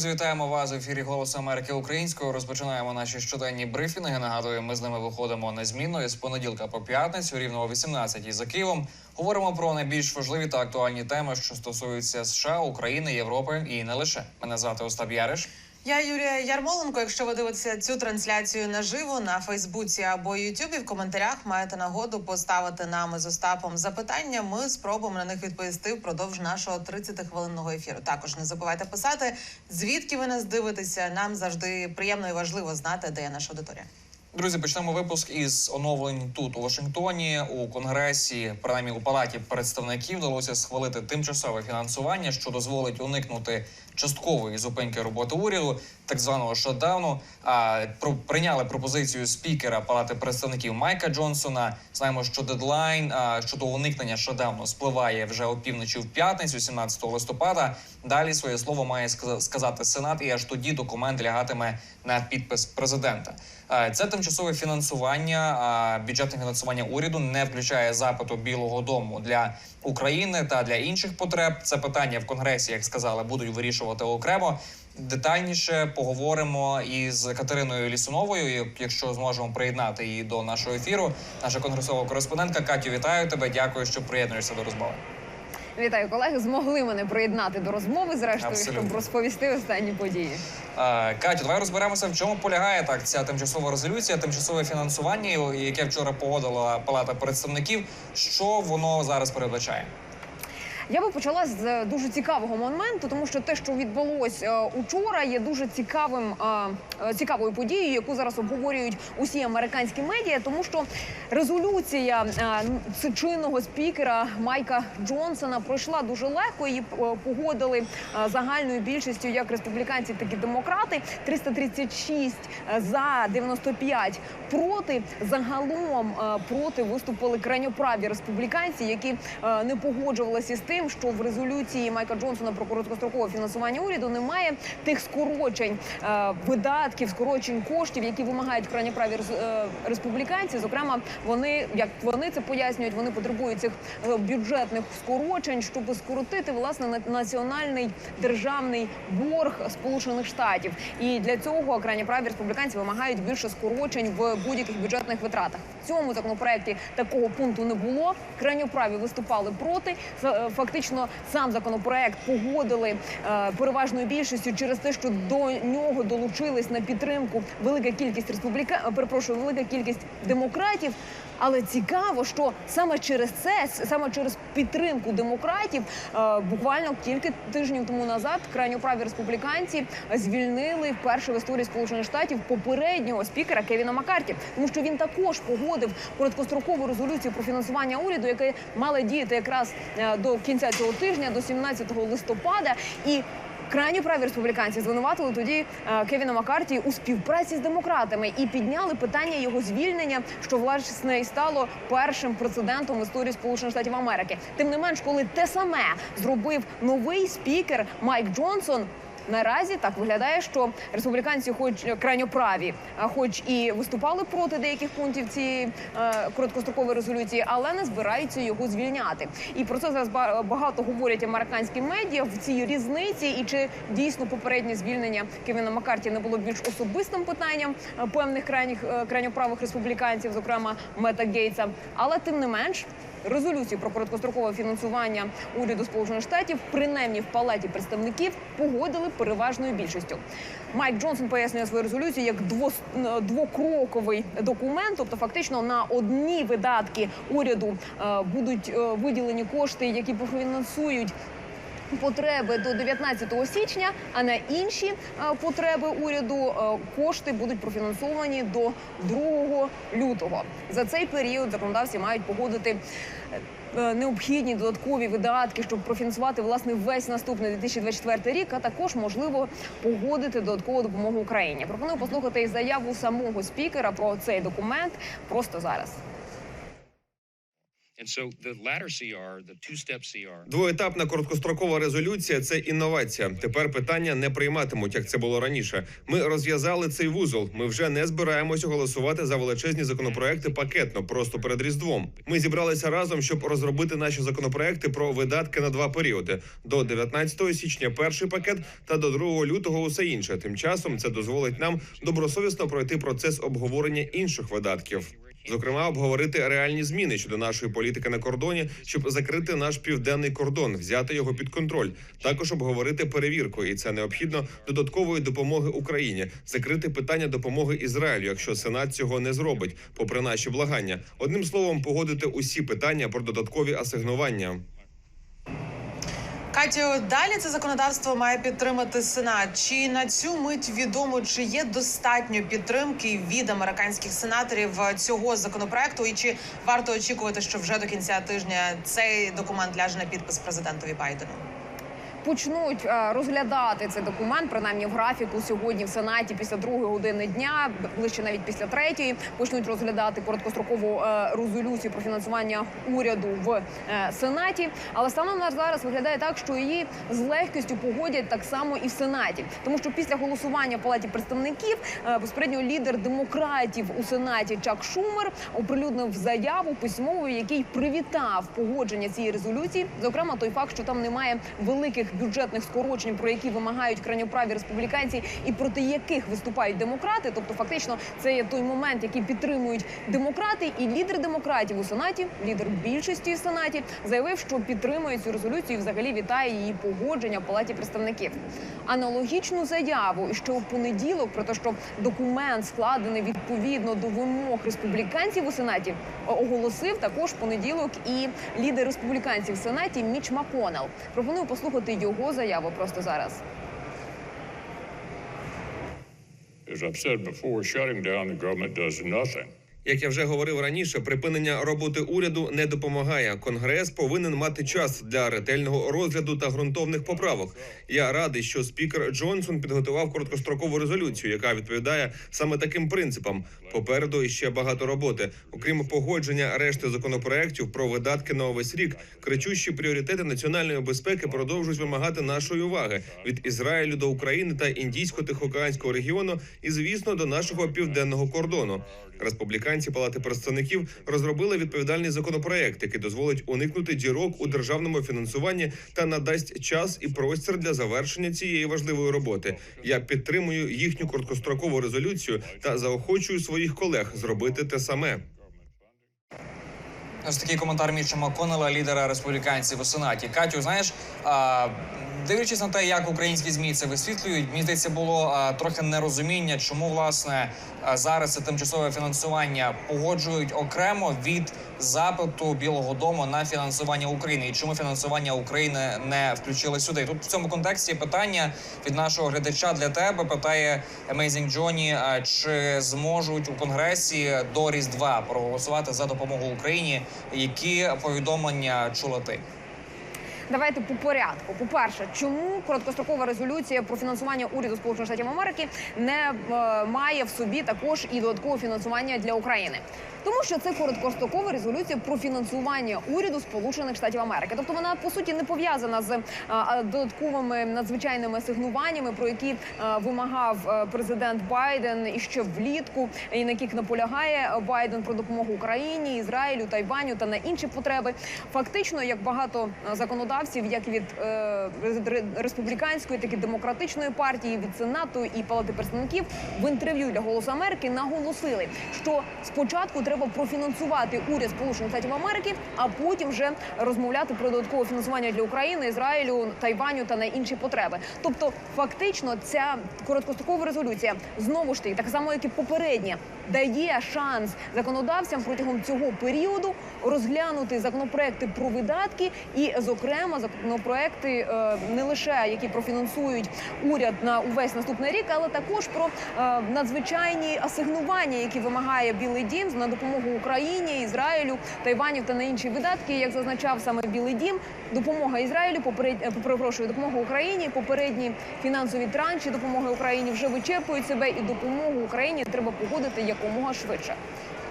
друзі, вітаємо вас в ефірі Голосу Америки Українською. Розпочинаємо наші щоденні брифінги. Нагадую, ми з ними виходимо незмінно з понеділка по п'ятницю, рівно о 18 за Києвом. Говоримо про найбільш важливі та актуальні теми, що стосуються США, України, Європи і не лише. Мене звати Остап Яриш. Я Юлія Ярмоленко. Якщо ви дивитеся цю трансляцію наживо на Фейсбуці або Ютубі, в коментарях маєте нагоду поставити нам з Остапом запитання. Ми спробуємо на них відповісти впродовж нашого 30-хвилинного ефіру. Також не забувайте писати, звідки ви нас дивитеся. Нам завжди приємно і важливо знати, де є наша аудиторія. Друзі, почнемо випуск із оновлень тут у Вашингтоні у конгресі, принаймні у палаті представників, вдалося схвалити тимчасове фінансування, що дозволить уникнути часткової зупинки роботи уряду, так званого шатдауну. А про прийняли пропозицію спікера Палати представників Майка Джонсона. Знаємо, що дедлайн щодо уникнення шатдауну спливає вже опівночі в п'ятницю, 17 листопада. Далі своє слово має сказа- сказати Сенат, і аж тоді документ лягатиме на підпис президента. Е, Це тимчасове фінансування, бюджетне фінансування уряду не включає запиту Білого Дому для України та для інших потреб. Це питання в конгресі, як сказали, будуть вирішувати окремо. Детальніше поговоримо із Катериною Лісуновою, якщо зможемо приєднати її до нашого ефіру. Наша конгресова кореспондентка Катю, вітаю тебе. Дякую, що приєднуєшся до розмови. Вітаю, колеги. Змогли мене приєднати до розмови, зрештою, Абсолютно. щоб розповісти останні події. Е, Катю, давай розберемося, в чому полягає так ця тимчасова резолюція, тимчасове фінансування, яке вчора погодила Палата представників. Що воно зараз передбачає? Я би почала з е, дуже цікавого моменту, тому що те, що відбулось е, учора, є дуже цікавим е, цікавою подією, яку зараз обговорюють усі американські медіа, тому що резолюція чинного спікера Майка Джонсона пройшла дуже легко. Її погодили загальною більшістю як республіканці, так і демократи. 336 за 95 проти. Загалом проти виступили крайньоправі республіканці, які не погоджувалися з тим, що в резолюції Майка Джонсона про короткострокове фінансування уряду немає тих скорочень е, видатків, скорочень коштів, які вимагають крайньоправі рес- е, республіканці. Зокрема, вони як вони це пояснюють, вони потребують цих е, бюджетних скорочень, щоб скоротити власне на- національний державний борг Сполучених Штатів. І для цього крайньоправі республіканці вимагають більше скорочень в будь-яких бюджетних витратах. В цьому законопроекті такого пункту не було. Крайньоправі виступали проти. Ф- е, Фактично, сам законопроект погодили е, переважною більшістю через те, що до нього долучились на підтримку велика кількість республіка... перепрошую, велика кількість демократів. Але цікаво, що саме через це, саме через підтримку демократів, е, буквально кілька тижнів тому назад крайньоправі республіканці звільнили вперше в історії Сполучених Штатів попереднього спікера Кевіна Маккарті, тому що він також погодив короткострокову резолюцію про фінансування уряду, яка мала діяти якраз е, до кінця цього тижня, до 17 листопада, і Крайні праві республіканці звинуватили тоді е, Кевіна Маккарті у співпраці з демократами і підняли питання його звільнення, що власне і стало першим прецедентом в історії Сполучених Штатів Америки. Тим не менш, коли те саме зробив новий спікер Майк Джонсон. Наразі так виглядає, що республіканці, хоч крайньоправі, а хоч і виступали проти деяких пунктів цієї е, короткострокової резолюції, але не збираються його звільняти. І про це зараз ба- багато говорять американські медіа в цій різниці, і чи дійсно попереднє звільнення Кевіна Маккарті не було більш особистим питанням е, певних крайніх е, крайньоправих республіканців, зокрема Мета Гейтса. Але тим не менш. Резолюцію про короткострокове фінансування уряду Сполучених Штатів, принаймні в палаті представників, погодили переважною більшістю. Майк Джонсон пояснює свою резолюцію як двокроковий документ, тобто фактично на одні видатки уряду е, будуть е, виділені кошти, які профінансують потреби до 19 січня, а на інші е, потреби уряду е, кошти будуть профінансовані до 2 лютого. За цей період законодавці мають погодити. е, Необхідні додаткові видатки, щоб профінансувати власне весь наступний 2024 рік, а також можливо погодити додаткову допомогу Україні. Пропоную послухати заяву самого спікера про цей документ просто зараз. Двоетапна короткострокова резолюція це інновація. Тепер питання не прийматимуть, як це було раніше. Ми розв'язали цей вузол. Ми вже не збираємося голосувати за величезні законопроекти пакетно, просто перед різдвом. Ми зібралися разом, щоб розробити наші законопроекти про видатки на два періоди: до 19 січня перший пакет та до 2 лютого усе інше. Тим часом це дозволить нам добросовісно пройти процес обговорення інших видатків. Зокрема, обговорити реальні зміни щодо нашої політики на кордоні, щоб закрити наш південний кордон, взяти його під контроль. Також обговорити перевірку, і це необхідно додаткової допомоги Україні, закрити питання допомоги Ізраїлю, якщо Сенат цього не зробить, попри наші благання. Одним словом, погодити усі питання про додаткові асигнування. Катю, далі це законодавство має підтримати Сенат. Чи на цю мить відомо, чи є достатньо підтримки від американських сенаторів е, цього законопроекту, і чи варто очікувати, що вже до кінця тижня цей документ ляже на підпис президентові Байдену? Почнуть е, розглядати цей документ, принаймні в графіку сьогодні в сенаті після другої години дня, ближче навіть після третьої, почнуть розглядати короткострокову е, резолюцію про фінансування уряду в е, сенаті. Але станом на зараз виглядає так, що її з легкістю погодять так само і в сенаті, тому що після голосування в палаті представників безпосередньо лідер демократів у сенаті Чак Шумер оприлюднив заяву письмову, який привітав погодження цієї резолюції. Зокрема, той факт, що там немає великих бюджетних скорочень, про які вимагають крайньоправі республіканці, і проти яких виступають демократи. Тобто, фактично, це є той момент, який підтримують демократи, і лідер демократів у сенаті, лідер більшості в сенаті, заявив, що підтримує цю резолюцію. і Взагалі вітає її погодження в палаті представників. Аналогічну заяву ще у понеділок про те, що документ складений відповідно до вимог республіканців у сенаті, оголосив також в понеділок і лідер республіканців в сенаті Міч Маконел. Пропоную послухати його заяву просто зараз. As I've said before, shutting down the government does nothing. Як я вже говорив раніше, припинення роботи уряду не допомагає. Конгрес повинен мати час для ретельного розгляду та ґрунтовних поправок. Я радий, що спікер Джонсон підготував короткострокову резолюцію, яка відповідає саме таким принципам. Попереду іще багато роботи. Окрім погодження решти законопроєктів про видатки на увесь рік, кричущі пріоритети національної безпеки продовжують вимагати нашої уваги від Ізраїлю до України та індійсько-тихоокеанського регіону, і звісно до нашого південного кордону. Республіканці Палати представників розробили відповідальний законопроект, який дозволить уникнути дірок у державному фінансуванні та надасть час і простір для завершення цієї важливої роботи. Я підтримую їхню короткострокову резолюцію та заохочую своїх колег зробити те саме. Ось такий коментар Міча Маконела, лідера республіканців у сенаті. Катю, знаєш, а, дивлячись на те, як українські змі це висвітлюють, мені здається, було а, трохи нерозуміння, чому власне зараз це тимчасове фінансування погоджують окремо від запиту Білого Дому на фінансування України, і чому фінансування України не включили сюди. Тут в цьому контексті питання від нашого глядача для тебе питає Amazing Johnny, чи зможуть у конгресі до Різдва проголосувати за допомогу Україні? Які повідомлення чула ти? Давайте по порядку. По перше, чому короткострокова резолюція про фінансування уряду Сполучених Штатів Америки не е, має в собі також і додаткове фінансування для України? Тому що це короткострокова резолюція про фінансування уряду Сполучених Штатів Америки. Тобто вона по суті не пов'язана з додатковими надзвичайними асигнуваннями, про які вимагав президент Байден і ще влітку, і на яких наполягає Байден про допомогу Україні, Ізраїлю, Тайваню та на інші потреби. Фактично, як багато законодавців, як від е, республіканської, так і демократичної партії, від сенату і палати представників в інтерв'ю для Голосу Америки наголосили, що спочатку треба профінансувати уряд Сполучених Штатів Америки, а потім вже розмовляти про додаткове фінансування для України, Ізраїлю, Тайваню та на інші потреби. Тобто, фактично, ця короткострокова резолюція знову ж таки, так само як і попередня, дає шанс законодавцям протягом цього періоду розглянути законопроекти про видатки, і, зокрема, законопроекти е, не лише які профінансують уряд на увесь наступний рік, але також про е, надзвичайні асигнування, які вимагає Білий Дім на допомогу Україні, Ізраїлю, Тайваню та на інші видатки, як зазначав саме Білий Дім, допомога Ізраїлю, поперед... е, перепрошую, допомога Україні, попередні фінансові транші допомоги Україні вже вичерпують себе, і допомогу Україні треба погодити якомога швидше.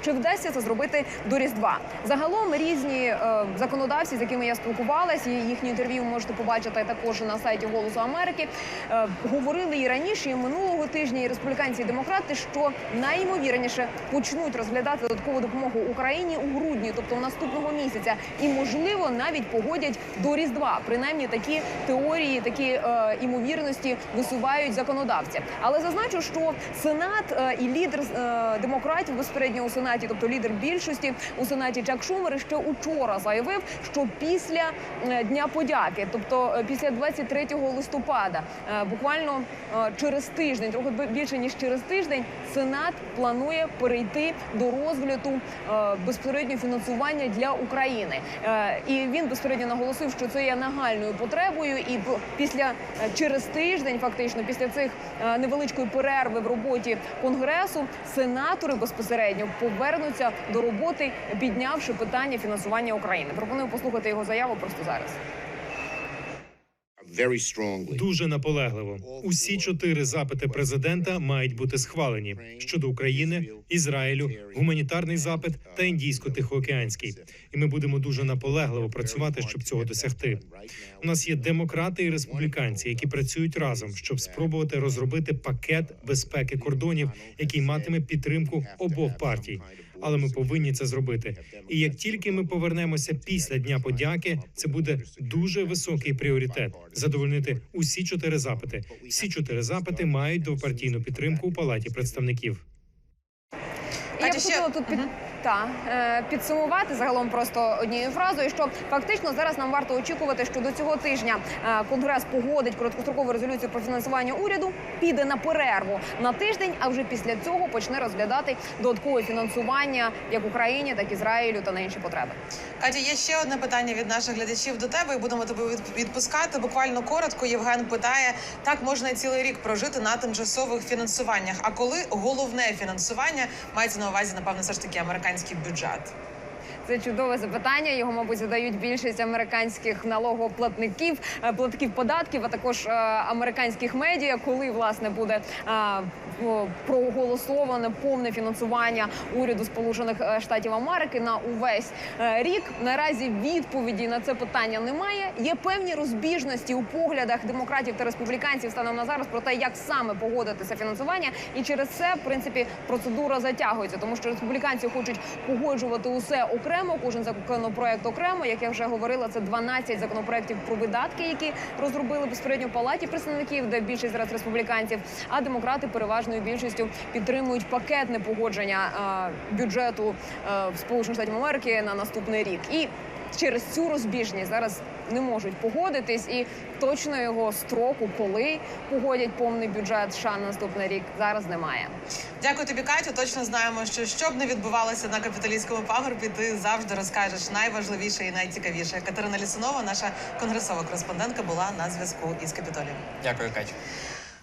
Чи вдасться це зробити до різдва. Загалом різні е, законодавці, з якими я спілкувалася, їхні інтерв'ю можете побачити також на сайті Голосу Америки. е, говорили і раніше, і минулого тижня, і республіканці, і демократи, що найімовірніше почнуть розглядати додаткову допомогу Україні у грудні, тобто наступного місяця, і можливо навіть погодять до різдва. Принаймні такі теорії, такі е, імовірності висувають законодавці. Але зазначу, що сенат е, і лідер е, демократів безпосередньо у тобто лідер більшості у сенаті Чак Шумер, ще учора заявив, що після е, дня подяки, тобто е, після 23 листопада, е, буквально через тиждень, трохи більше ніж через тиждень, сенат планує перейти до розгляду безпосередньо фінансування для України. І він безпосередньо наголосив, що це є нагальною потребою, і після через тиждень, фактично, після цих невеличкої перерви в роботі конгресу, сенатори безпосередньо повернуться до роботи, піднявши питання фінансування України. Пропоную послухати його заяву просто зараз. Дуже наполегливо. Усі чотири запити президента мають бути схвалені щодо України, Ізраїлю, гуманітарний запит та індійсько-тихоокеанський. І ми будемо дуже наполегливо працювати, щоб цього досягти. У нас є демократи і республіканці, які працюють разом, щоб спробувати розробити пакет безпеки кордонів, який матиме підтримку обох партій. Але ми повинні це зробити. І як тільки ми повернемося після дня подяки, це буде дуже високий пріоритет задовольнити усі чотири запити. Всі чотири запити мають двопартійну підтримку у палаті представників. Я б хотіла тут під... та, е, підсумувати загалом просто однією фразою, що фактично зараз нам варто очікувати, що до цього тижня е, Конгрес погодить короткострокову резолюцію про фінансування уряду, піде на перерву на тиждень, а вже після цього почне розглядати додаткове фінансування як Україні, так і Ізраїлю та на інші потреби. Катя, є ще одне питання від наших глядачів до тебе, і будемо тебе відпускати. Буквально коротко. Євген питає: так можна цілий рік прожити на тимчасових фінансуваннях. А коли головне фінансування мається на увазі, напевно, все ж таки американський бюджет? Це чудове запитання. Його, мабуть, задають більшість американських налогоплатників, е, платників податків, а також е, американських медіа, коли власне буде е, проголосоване повне фінансування уряду Сполучених Штатів Америки на увесь рік. Наразі відповіді на це питання немає. Є певні розбіжності у поглядах демократів та республіканців станом на зараз про те, як саме погодити це фінансування, і через це в принципі процедура затягується, тому що республіканці хочуть погоджувати усе окремо, кожен законопроект окремо. Як я вже говорила, це 12 законопроектів про видатки, які розробили безпосередньо в палаті представників, де більшість зараз республіканців. А демократи переважною більшістю підтримують пакетне погодження е, бюджету е, Сполучених Штатів Америки на наступний рік. І через цю розбіжність зараз не можуть погодитись, і точно його строку, коли погодять повний бюджет США на наступний рік, зараз немає. Дякую тобі, Катю. Точно знаємо, що щоб не відбувалося на капіталістському пагорбі, ти завжди розкажеш найважливіше і найцікавіше. Катерина Лісунова, наша конгресова кореспондентка, була на зв'язку із Капітолієм. Дякую, Катю.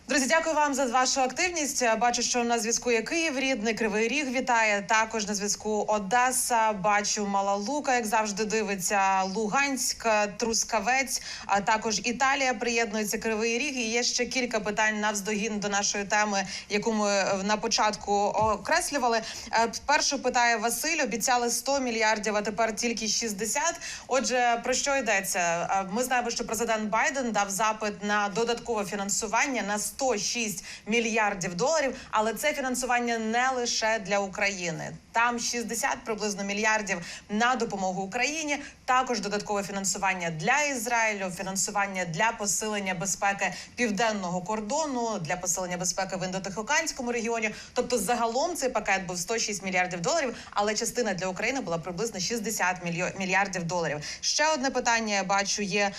Друзі, дякую вам за вашу активність. Бачу, що на зв'язку є Київ, рідний Кривий Ріг. Вітає також на зв'язку Одеса. Бачу Мала Лука, як завжди дивиться Луганськ, Трускавець. А також Італія приєднується Кривий Ріг. І є ще кілька питань навздогін до нашої теми, яку ми е, на початку окреслювали. Е, Першу питає Василь. Обіцяли 100 мільярдів, а тепер тільки 60. Отже, про що йдеться? Е, Ми знаємо, що президент Байден дав запит на додаткове фінансування на 106 мільярдів доларів. Але це фінансування не лише для України. Там 60 приблизно мільярдів на допомогу Україні. Також додаткове фінансування для Ізраїлю, фінансування для посилення безпеки південного кордону, для посилення безпеки в індотихоокеанському регіоні. Тобто, загалом цей пакет був 106 мільярдів доларів, але частина для України була приблизно 60 мільйо- мільярдів доларів. Ще одне питання я бачу є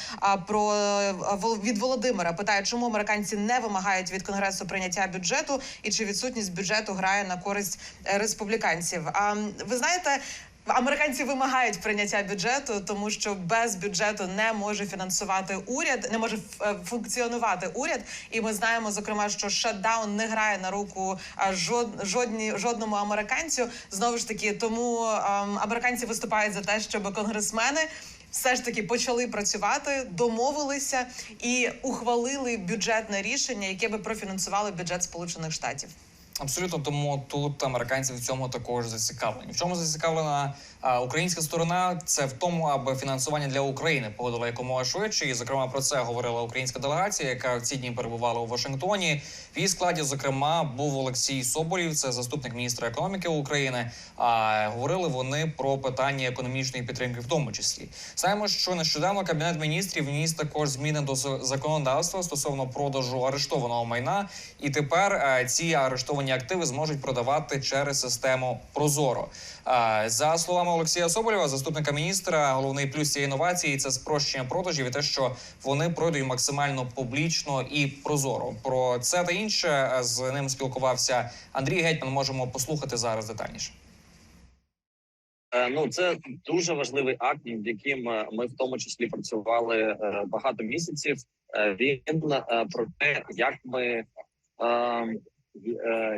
про е, від Володимира. Питає, чому американці не вимагають від конгресу прийняття бюджету і чи відсутність бюджету грає на користь е, республіканців. А ви знаєте. Американці вимагають прийняття бюджету, тому що без бюджету не може фінансувати уряд, не може е, функціонувати уряд. І ми знаємо, зокрема, що шатдаун не грає на руку жод, жодні жодному американцю. Знову ж таки, тому американці виступають за те, щоб конгресмени. Все ж таки почали працювати, домовилися і ухвалили бюджетне рішення, яке би профінансувало бюджет Сполучених Штатів. Абсолютно тому тут американці в цьому також зацікавлені. В чому зацікавлена українська сторона? Це в тому, аби фінансування для України погодило якомога швидше. І зокрема про це говорила українська делегація, яка в ці дні перебувала у Вашингтоні. В її складі, зокрема, був Олексій Соболєв, це заступник міністра економіки України. А говорили вони про питання економічної підтримки, в тому числі. Знаємо, що нещодавно кабінет міністрів вніс також зміни до законодавства стосовно продажу арештованого майна, і тепер е, ці арештовані активи зможуть продавати через систему Прозоро. За словами Олексія Соболєва, заступника міністра, головний плюс цієї інновації це спрощення продажів і те, що вони пройдуть максимально публічно і прозоро. Про це та інше з ним спілкувався Андрій Гетьман. Можемо послухати зараз детальніше. Е, Ну, це дуже важливий акт, над яким е, ми в тому числі працювали е, багато місяців. Він про те, як ми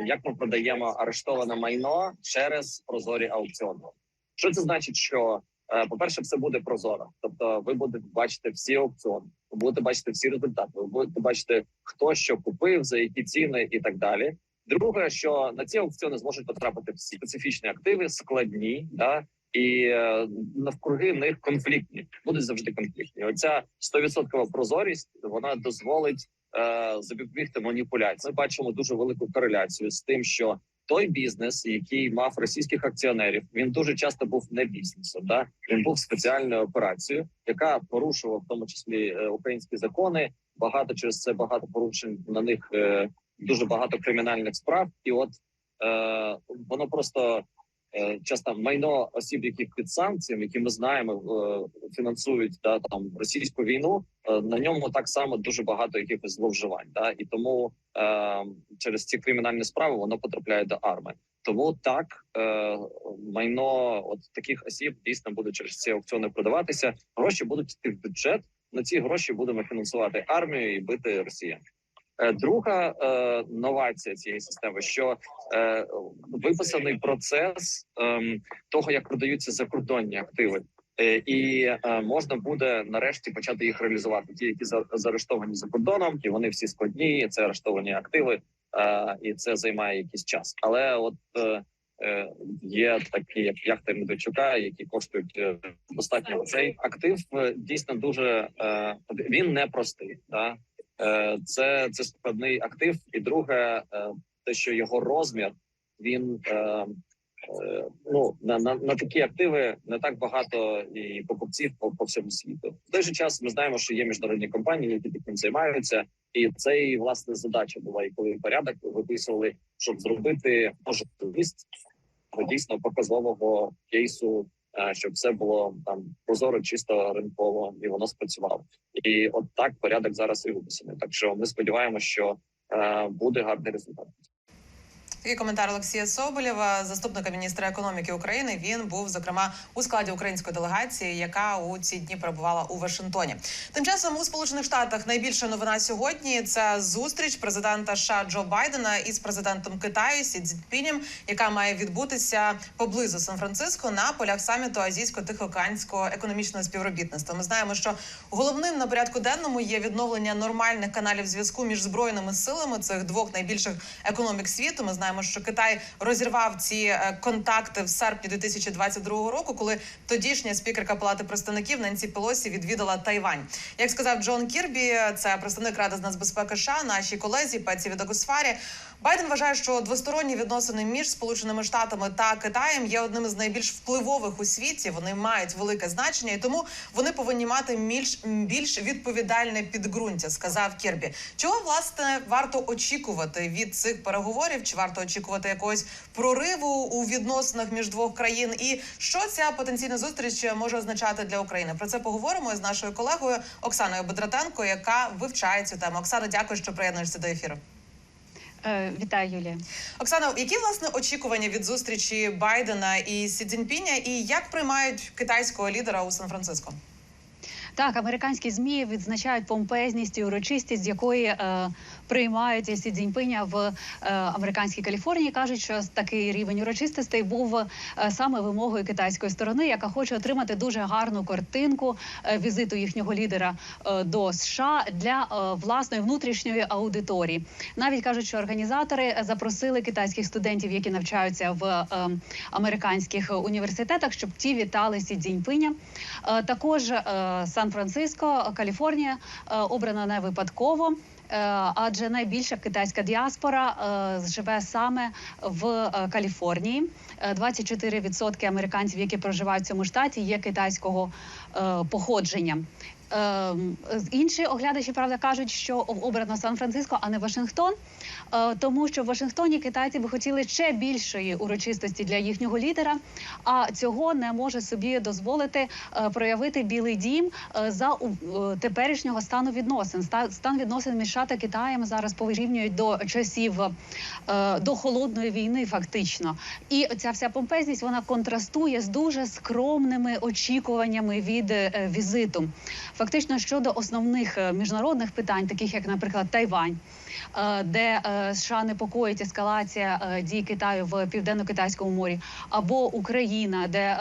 як ми продаємо арештоване майно через прозорі аукціони. Що це значить? Що е, по-перше, все буде прозоро. Тобто, ви будете бачити всі аукціони, ви будете бачити всі результати. Ви будете бачити, хто що купив, за які ціни і так далі. Друге, що на ці аукціони зможуть потрапити всі специфічні активи, складні, да і е, навкруги них конфліктні, будуть завжди конфліктні. Оця 100% прозорість вона дозволить е, запобігти маніпуляції. Ми бачимо дуже велику кореляцію з тим, що той бізнес, який мав російських акціонерів, він дуже часто був не бізнесом. Да він був спеціальною операцією, яка порушувала в тому числі е, українські закони. Багато через це багато порушень на них е, дуже багато кримінальних справ, і от е, воно просто е, часто майно осіб, яких під санкціями, які ми знаємо, е, фінансують да там російську війну. е, на ньому так само дуже багато якихось зловживань. Да, і тому е, через ці кримінальні справи воно потрапляє до арми. Тому так е, майно от таких осіб дійсно буде через ці аукціони продаватися. Гроші будуть йти в бюджет. На ці гроші будемо фінансувати армію і бити росіян. Е, Друга е, новація цієї системи, що е, виписаний процес ем, того, як продаються закордонні активи, і е, можна буде нарешті почати їх реалізувати. Ті, які за- заарештовані за кордоном, і вони всі складні. Це арештовані активи, е, і це займає якийсь час. Але от е, є такі, як яхта Медведчука, які коштують достатньо. Цей актив дійсно дуже він непростий. Да? Е, Це, це складний актив, і друге, е, те, що його розмір він е, ну на, на, на такі активи не так багато і покупців по, по всьому світу. В той же час ми знаємо, що є міжнародні компанії, які таким займаються, і це і власне задача була, і коли порядок виписували, щоб зробити можливість дійсно показового кейсу. Е, Щоб все було там прозоро, чисто ринково, і воно спрацювало. І от так порядок зараз і виписаний. Так що ми сподіваємося, що е, буде гарний результат. Такий коментар Олексія Соболєва, заступника міністра економіки України. Він був зокрема у складі української делегації, яка у ці дні перебувала у Вашингтоні. Тим часом у Сполучених Штатах найбільша новина сьогодні це зустріч президента США Джо Байдена із президентом Китаю Сі Цзіньпінем, яка має відбутися поблизу Сан-Франциско на полях саміту Азійсько-Тихоокеанського економічного співробітництва. Ми знаємо, що головним на порядку денному є відновлення нормальних каналів зв'язку між збройними силами цих двох найбільших економік світу. Ми знаємо, що Китай розірвав ці е, контакти в серпні 2022 року, коли тодішня спікерка Палати представників Ненсі Пелосі відвідала Тайвань. Як сказав Джон Кірбі, це представник ради з нацбезпеки США, нашій колезі Пеці Відогосфарі. Байден вважає, що двосторонні відносини між Сполученими Штатами та Китаєм є одним із найбільш впливових у світі. Вони мають велике значення, і тому вони повинні мати більш, більш відповідальне підґрунтя, сказав Кірбі. Чого власне варто очікувати від цих переговорів? Чи варто очікувати якогось прориву у відносинах між двох країн? І що ця потенційна зустріч може означати для України? Про це поговоримо з нашою колегою Оксаною Бедратенко, яка вивчає цю тему. Оксана, дякую, що приєднуєшся до ефіру. Е, Вітаю, Юлія. Оксана, які власне очікування від зустрічі Байдена і Сі Цзіньпіня, і як приймають китайського лідера у Сан-Франциско? Так, американські змі відзначають помпезність і урочистість, з якої е, приймають Сі Цзіньпиня в е, американській Каліфорнії. кажуть, що такий рівень урочистостей був е, саме вимогою китайської сторони, яка хоче отримати дуже гарну картинку е, візиту їхнього лідера е, до США для е, власної внутрішньої аудиторії. Навіть кажуть, що організатори запросили китайських студентів, які навчаються в е, американських університетах, щоб ті вітали Сі Цзіньпиня. Е, Також е, Сан-Франциско, Каліфорнія е, обрана не випадково. Е, Адже найбільша китайська діаспора е, живе саме в е, Каліфорнії. Е, 24% американців, які проживають в цьому штаті, є китайського походження. Ем, Інші оглядачі правда кажуть, що обрано Сан-Франциско, а не Вашингтон, е, тому що в Вашингтоні китайці би хотіли ще більшої урочистості для їхнього лідера, а цього не може собі дозволити е, проявити Білий Дім е, за теперішнього стану відносин. Ста- Стан відносин між США та Китаєм зараз порівнюють до часів до холодної війни, фактично. І ця вся помпезність вона контрастує з дуже скромними очікуваннями від візиту. Фактично щодо основних е, міжнародних питань, таких як, наприклад, Тайвань, де е, США непокоїть ескалація е, дій Китаю в південно-китайському морі, або Україна, де е,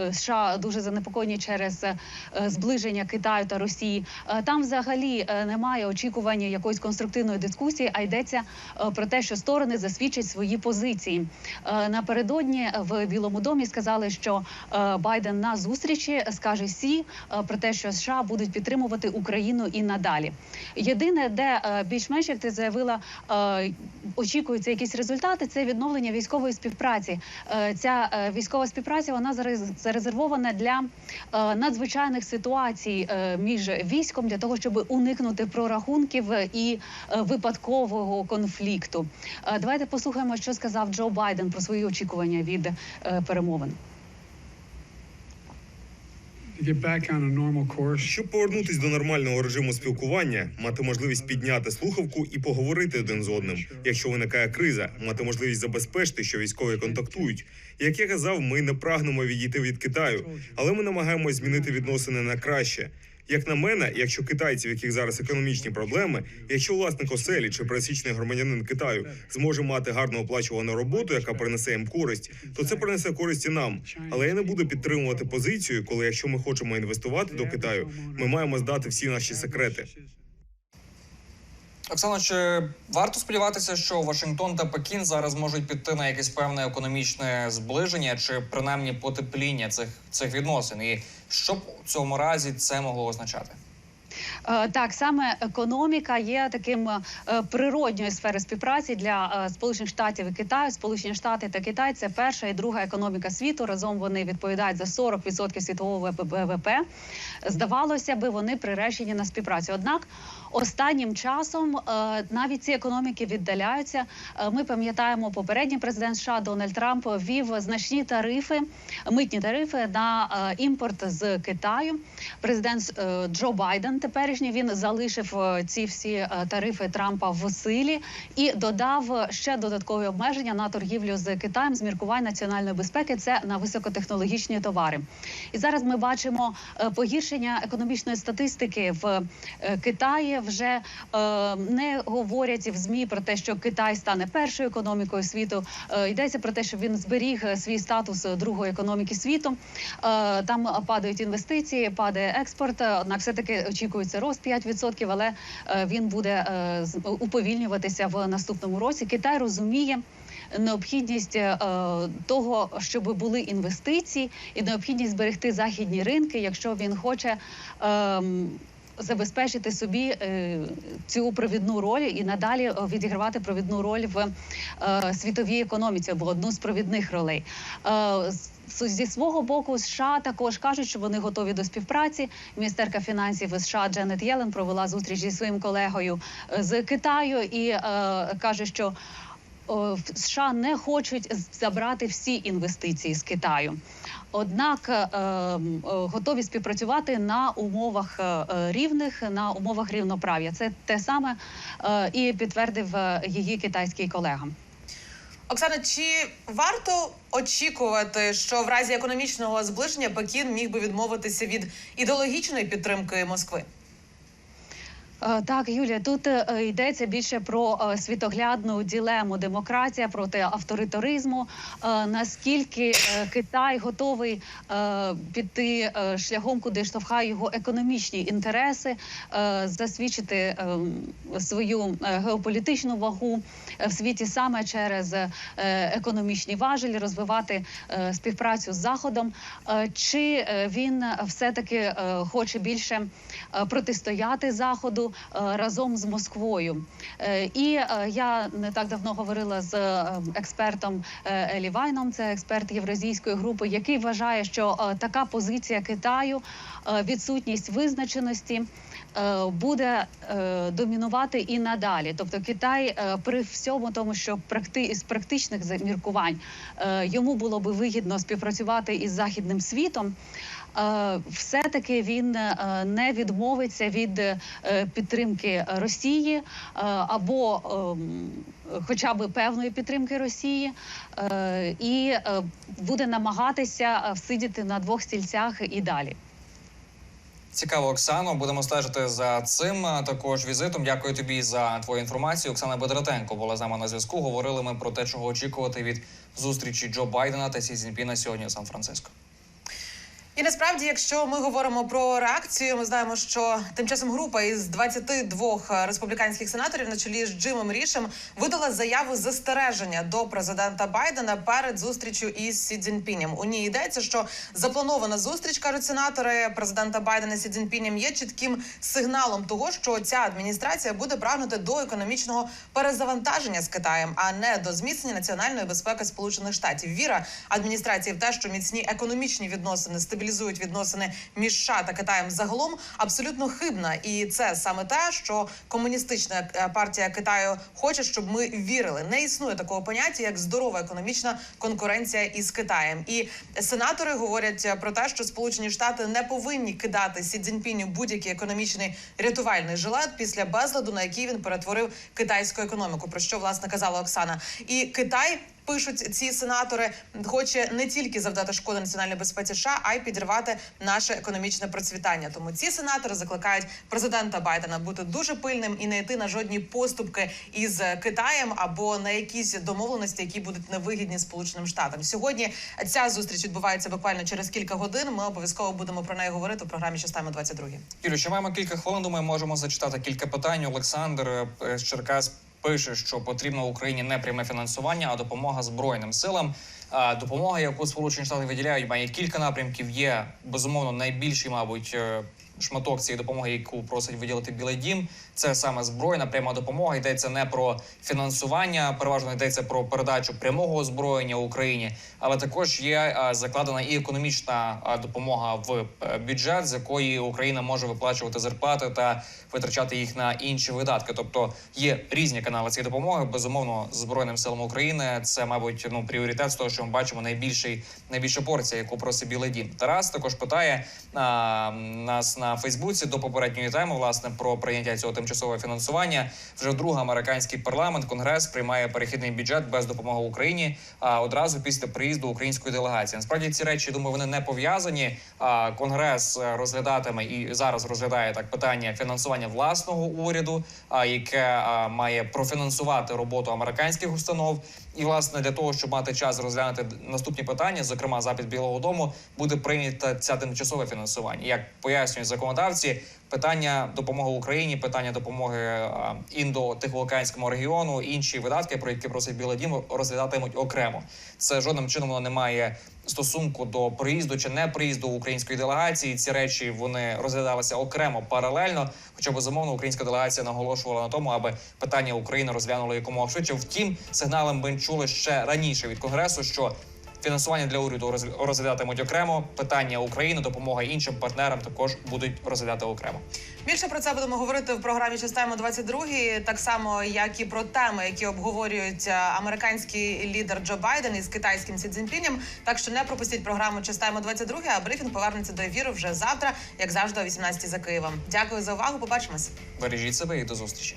е, США дуже занепокоєні через е, зближення Китаю та Росії. Е, Там взагалі е, немає очікування якоїсь конструктивної дискусії, а йдеться е, про те, що сторони засвідчать свої позиції. Е, Напередодні в Білому домі сказали, що е, Байден на зустрічі скаже сі е, про те, що США будуть підтримувати Україну і надалі. Єдине, де е, більш-менш як ти заявила, е, очікуються якісь результати, це відновлення військової співпраці. Е, Ця е, військова співпраця вона зарез- зарезервована для надзвичайних ситуацій між військом для того, щоб уникнути прорахунків і випадкового конфлікту. Давайте послухаємо, що сказав Джо Байден про свої очікування від перемовин. Щоб повернутись до нормального режиму спілкування, мати можливість підняти слухавку і поговорити один з одним. Якщо виникає криза, мати можливість забезпечити, що військові контактують. Як я казав, ми не прагнемо відійти від Китаю, але ми намагаємось змінити відносини на краще. Як на мене, якщо китайці, в яких зараз економічні проблеми, якщо власник оселі чи пересічний громадянин Китаю зможе мати гарно оплачувану роботу, яка принесе їм користь, то це принесе користь і нам. Але я не буду підтримувати позицію, коли якщо ми хочемо інвестувати до Китаю, ми маємо здати всі наші секрети. Оксано, чи варто сподіватися, що Вашингтон та Пекін зараз можуть піти на якесь певне економічне зближення чи принаймні потепління цих цих відносин? І що б у цьому разі це могло означати? Е, Так, саме економіка є таким е, природньою сфери співпраці для е, Сполучених Штатів і Китаю. Сполучені Штати та Китай це перша і друга економіка світу. Разом вони відповідають за 40% світового ВВП. Здавалося би, вони приречені на співпрацю. Однак останнім часом навіть ці економіки віддаляються. Ми пам'ятаємо, попередній президент США Дональд Трамп ввів значні тарифи, митні тарифи на імпорт з Китаю. Президент Джо Байден теперішній він залишив е, ці всі е, тарифи Трампа в силі і додав ще додаткові обмеження на торгівлю з Китаєм з міркувань національної безпеки. Це на високотехнологічні товари. І зараз ми бачимо е, погіршення економічної статистики в е, Китаї. Вже е, не говорять в змі про те, що Китай стане першою економікою світу. Е, йдеться про те, що він зберіг е, свій статус е, другої економіки світу. Е, там падають інвестиції, падає експорт. Е, Однак, все таки очікується рост 5%, але е, він буде е, уповільнюватися в наступному році. Китай розуміє. Необхідність е, того, щоб були інвестиції, і необхідність зберегти західні ринки, якщо він хоче ем, забезпечити собі е, цю провідну роль і надалі е, відігравати провідну роль в е, світовій економіці або одну з провідних ролей. Е, Зі свого боку, США також кажуть, що вони готові до співпраці. Міністерка фінансів США Дженет Єлен провела зустріч зі своїм колегою е, з Китаю і е, каже, що в- США не хочуть забрати всі інвестиції з Китаю. Однак е, е, готові співпрацювати на умовах е, рівних, на умовах рівноправ'я. Це те саме і підтвердив її китайський колега. Оксана, чи варто очікувати, що в разі економічного зближення Пекін міг би відмовитися від ідеологічної підтримки Москви? Е, Так, Юлія, тут е, йдеться більше про е, світоглядну ділему демократія проти авторитаризму. Наскільки Китай готовий піти шляхом, куди штовхає його економічні інтереси, засвідчити е, свою геополітичну вагу в світі саме через економічні важелі, розвивати співпрацю з Заходом. Чи він все таки хоче більше протистояти Заходу е, разом з Москвою? Е, І е, я не так давно говорила з експертом Елі Вайном, це експерт євразійської групи, який вважає, що така позиція Китаю, відсутність визначеності. Буде домінувати і надалі, тобто Китай при всьому тому, що практи із практичних заміркувань йому було би вигідно співпрацювати із західним світом. Е, Все-таки він е, не відмовиться від е, підтримки Росії або ем, хоча б певної підтримки Росії, і буде намагатися всидіти на двох стільцях і далі. Цікаво, Оксано. Будемо стежити за цим також візитом. Дякую тобі за твою інформацію. Оксана Бедратенко була з нами на зв'язку. Говорили ми про те, чого очікувати від зустрічі Джо Байдена та Сі Цзіньпіна сьогодні у Сан-Франциско. І насправді, якщо ми говоримо про реакцію, ми знаємо, що тим часом група із 22 республіканських сенаторів на чолі з Джимом Рішем видала заяву застереження до президента Байдена перед зустрічю із Сі Цзіньпінем. У ній йдеться, що запланована зустріч, кажуть сенатори президента Байдена Сі Цзіньпінем, є чітким сигналом того, що ця адміністрація буде прагнути до економічного перезавантаження з Китаєм, а не до зміцнення національної безпеки Сполучених Штатів. Віра адміністрації в те, що міцні економічні відносини стабілізують відносини між США та Китаєм загалом, абсолютно хибна. І це саме те, що комуністична е, партія Китаю хоче, щоб ми вірили. Не існує такого поняття, як здорова економічна конкуренція із Китаєм. І сенатори говорять е, про те, що Сполучені Штати не повинні кидати Сі Цзіньпіню будь-який економічний рятувальний жилет після безладу, на який він перетворив китайську економіку. Про що власне казала Оксана, і Китай. Пишуть ці сенатори, хоче не тільки завдати шкоди національній безпеці США, а й підірвати наше економічне процвітання. Тому ці сенатори закликають президента Байдена бути дуже пильним і не йти на жодні поступки із Китаєм або на якісь домовленості, які будуть невигідні Сполученим Штатам. Сьогодні ця зустріч відбувається буквально через кілька годин. Ми обов'язково будемо про неї говорити в програмі «Частами 22». Юлю, ще маємо кілька хвилин. Думаю, можемо зачитати кілька питань. Олександр е, Черкас пише, що потрібно Україні не пряме фінансування, а допомога збройним силам. Допомога, яку Сполучені Штати виділяють, має кілька напрямків. Є безумовно найбільший, мабуть. Шматок цієї допомоги, яку просить виділити Білий Дім, це саме збройна пряма допомога. Йдеться не про фінансування, переважно йдеться про передачу прямого озброєння Україні, але також є е, закладена і економічна е, допомога в е, бюджет, з якої Україна може виплачувати зарплати та витрачати їх на інші видатки. Тобто є різні канали цієї допомоги. Безумовно, збройним силам України це, мабуть, ну пріоритет з того, що ми бачимо найбільший найбільша порція, яку просить Білий Дім. Тарас також питає а, нас на Фейсбуці до попередньої теми власне про прийняття цього тимчасового фінансування. Вже вдруге американський парламент конгрес приймає перехідний бюджет без допомоги Україні. А одразу після приїзду української делегації. Насправді ці речі думаю, вони не пов'язані. А конгрес розглядатиме і зараз розглядає так питання фінансування власного уряду, а яке має профінансувати роботу американських установ. І власне для того, щоб мати час розглянути наступні питання, зокрема запит Білого Дому, буде прийнято це тимчасове фінансування. Як пояснюють законодавці, питання допомоги Україні, питання допомоги а, індо-тихоокеанському регіону, інші видатки, про які просить Білий Дім, розглядатимуть окремо. Це жодним чином воно не має стосунку до приїзду чи не приїзду української делегації. Ці речі вони розглядалися окремо паралельно. Хоча безумовно українська делегація наголошувала на тому, аби питання України розглянули якомога швидше. Втім, сигналом ми чули ще раніше від конгресу, що фінансування для уряду роз- розглядатимуть окремо. Питання України, допомога іншим партнерам також будуть розглядати окремо. Більше про це будемо говорити в програмі «Частаємо 22», так само як і про теми, які обговорюють е, американський лідер Джо Байден із китайським Сі Цзіньпінем. Так що не пропустіть програму «Частаємо 22», а брифінг повернеться до ефіру вже завтра, як завжди, о 18 за Києвом. Дякую за увагу. Побачимось. Бережіть себе і до зустрічі.